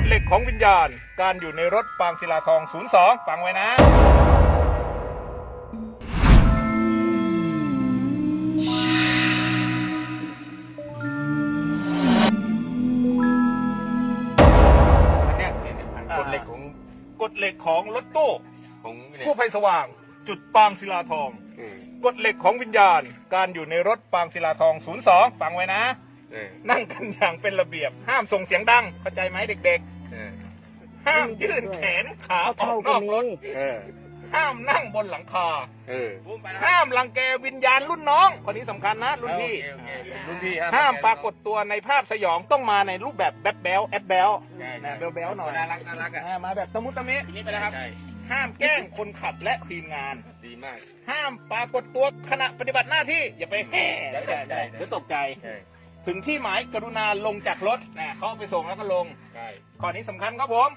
ฎเหล็กของวิญญาณ การอยู่ในรถปางศิลาทอง 02 ฟังไว้นะอันเนี้ยเนี่ยเนี่ยอันกฎเหล็กของกฎเหล็กของรถตู้ของเนี่ยกู้ภัยสว่าง จุดปางศิลาทองเออกฎเหล็กของวิญญาณ การอยู่ในรถปางศิลาทอง 02 ฟังไว้นะ เออนั่งกันอย่างเป็นระเบียบ ห้ามส่งเสียงดัง เข้าใจไหมเด็กเออๆ ห้ามยื่นแขนขาอเท่าอกนกัอนกรถนี้เออห้ามนั่งบนหลังคา เออห้ามรังแกวิญญาณรุ่นน้องคนนี้สำคัญนะรุ่นพี่ โอเคโอเครุ่นพี่ห้ามปรากฏตัวในภาพสยองต้องมาในรูปแบบแบดแบลแอดแบลใช่นะเบลเบลหน่อยน่ารักน่ารักอะอ่ามาแบบตะมุตะมิทีนี้ไปแล้วครับห้ามแกล้งคนขับและทีมงาน ดีมาก ห้ามปรากฏตัวขณะปฏิบัติหน้าที่อย่าไปแห่ใช่ใช่ใช่ เดี๋ยวตกใจ ใช่ ถึงที่หมายกรุณาลงจากรถนะเขาเอาไปส่งแล้วก็ลง ใช่ข้อนี้สำคัญครับผม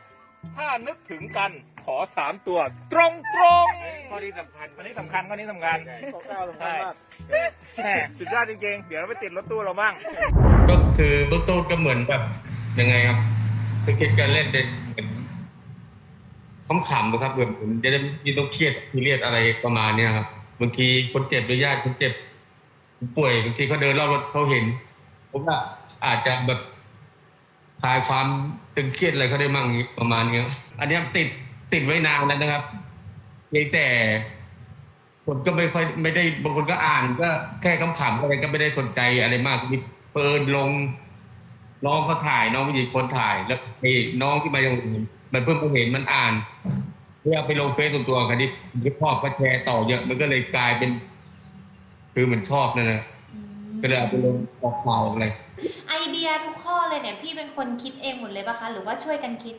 ถ้านึกถึงกันขอสามตัว ตรงตรงข้อนี้สำคัญข้อนี้สำคัญข้อนี้สำคัญใช่สองเก้าสำคัญมากแหมสุดยอดจริงๆ เดี๋ยวเราไปติดรถตู้เราบ้าง ก็คือเบื้องต้นก็เหมือนแบบยังไงครับคือคิดการเล่นเด็กขำๆนะครับเผื่อผมจะได้ไม่ต้องเครียดซีเรียสอะไรประมาณเนี้ยครับบางทีคนเจ็บหรือญาติคนเจ็บคนป่วยบางทีเขาเดินรอบรถเขาเห็น ผมว่าอาจจะแบบคลายความตึงเครียดอะไรเขาได้มั่งประมาณนี้อันนี้ติดติดไว้นานแล้วนะครับเพียงแต่คนก็ไม่ค่อยไม่ได้บางคนก็อ่านก็แค่คำขำอะไรก็ไม่ได้สนใจอะไรมากมีเปิดลง น้องเขาถ่ายน้องผู้หญิงคนถ่ายแล้วไอ้น้องที่มายังมันเพิ่งมาเห็นมันอ่านเพื่อไปลงเฟซส่วนตัวกันที่พ่อก็แชร์ต่อเยอะมันก็เลยกลายเป็น คือเหมันชอบนั่นแหละ ก็เลยเอาไปลงออกข่าวอะไรไอเดียทุกข้อเลยเนี่ยพี่เป็นคนคิดเองหมดเลยปะคะ หรือว่าช่วยกันคิด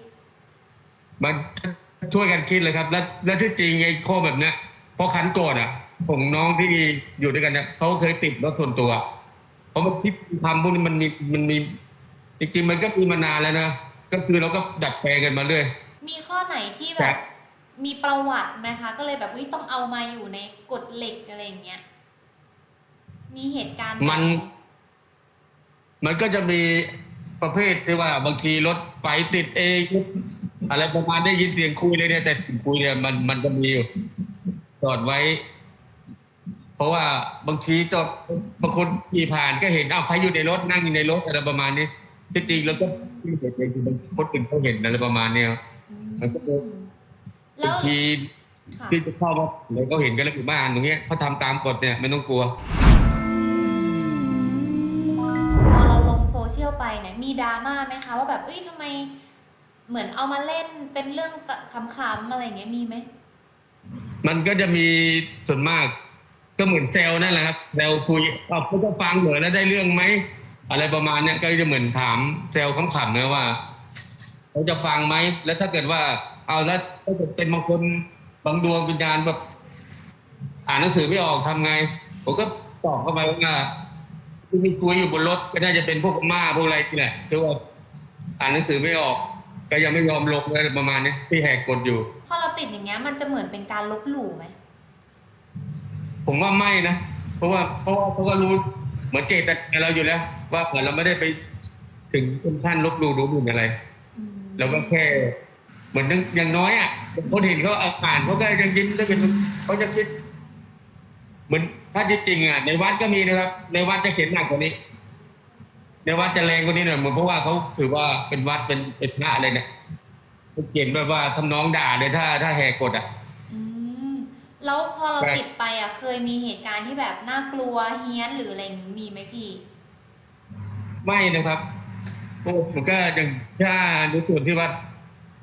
มันช่วยกันคิดเลยครับ แล้วแล้วที่จริงไอ้ข้อแบบเนี้ยเพราะคันโกรธอะของน้องที่อยู่ด้วยกันเนี่ยเขาเคยติดรถส่วนตัว เพราะมันที่ทำพวกนี้มันมีมันมีจริงๆมันก็มีมานานแล้วนะก็คือเราก็ดัดแปลงกันมาเรื่อยมีข้อไหนที่แบครับบมีประวัติไหมคะ ก็เลยแบบวิต้องเอามาอยู่ในกฎเหล็กอะไรอย่างเงี้ย มีเหตุการณ์มัน มันก็จะมีประเภทที่ว่าบางทีรถไฟติดเองอะไรประมาณได้ยินเสียงคุยเลยเนี่ยแต่เสียงคุยเนี่ยมันมันก็มีอยู่จอดไว้ เพราะว่าบางทีจอดบางคนขี่ผ่านก็เห็นอ้าวใครอยู่ในรถนั่งอยู่ในรถอะไรประมาณนี้ที่จริงแล้วก็ที่เห็นเองคือบางคนอื่นเขาเห็นอะไรประมาณเนี้ยอืมมันก็เลยแล้วบางทีค่ะที่จะเข้าว่าอะไรเขาเห็นกันแล้วอยู่บ้านตรงเนี้ยเขาทำตามกฎเนี่ยไม่ต้องกลัว ไปเนี่ยมีดราม่าไหมคะว่าแบบเอ้ยทำไมเหมือนเอามาเล่นเป็นเรื่องขำๆอะไรอย่างเงี้ยมีไหมมันก็จะมีส่วนมากก็เหมือนเซลนั่นแหละครับเซลคุยเอาเขาจะฟังเหมือนแล้วได้เรื่องไหมอะไรประมาณเนี้ยก็จะเหมือนถามเซลขำๆนะว่าเขาจะฟังไหมแล้วถ้าเกิดว่า เอาแล้วถ้าเกิดเป็นบางคนบางดวงวิญญาณแบบ อ่านหนังสือไม่ออกทำไง ผมก็ตอบเข้าไปว่า ที่มีคุยอยู่บนรถก็น่าจะเป็นพวกพม่าพวกอะไรนี่แหละที่ว่าอ่านหนังสือไม่ออก ก็ยังไม่ยอมลงอะไรประมาณนี้ที่แหกกฎอยู่ พอเราติดอย่างเงี้ยมันจะเหมือนเป็นการลบหลู่ไหมผมว่าไม่นะเพราะว่าเพราะว่าเขาก็รู้เหมือนเจตนาเราอยู่แล้ว ว่าเหมือนเราไม่ได้ไปถึงขั้นลบหลู่รู้หมิ่นอะไรอืมเราก็แค่เหมือนอย่างน้อยอะคนเห็นเขาอ่านเขาก็ยังยิ้มถ้าเกิดเขาจะคิดเหมือน ถ้าจริงๆอะในวัดก็มีนะครับ ในวัดจะเขียนหนักกว่านี้ ในวัดจะแรงกว่านี้หน่อยเหมือนเพราะว่าเขาถือว่าเป็นวัดเป็นเป็นพระอะไรเนี่ยเขาเขียนแบบว่าทำน้องด่าเลยถ้าถ้าแหกกฎอะอืมแล้วพอเราใช่ติดไปอะ เคยมีเหตุการณ์ที่แบบน่ากลัวเฮี้ยนหรืออะไรอย่างงี้มีไหมพี่ ไม่นะครับพวกมันก็ยังถ้าในส่วนที่ว่า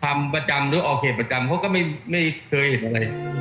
ทำประจำหรือออกเหตุประจำเขาก็ไม่ไม่เคยเห็นอะไรอื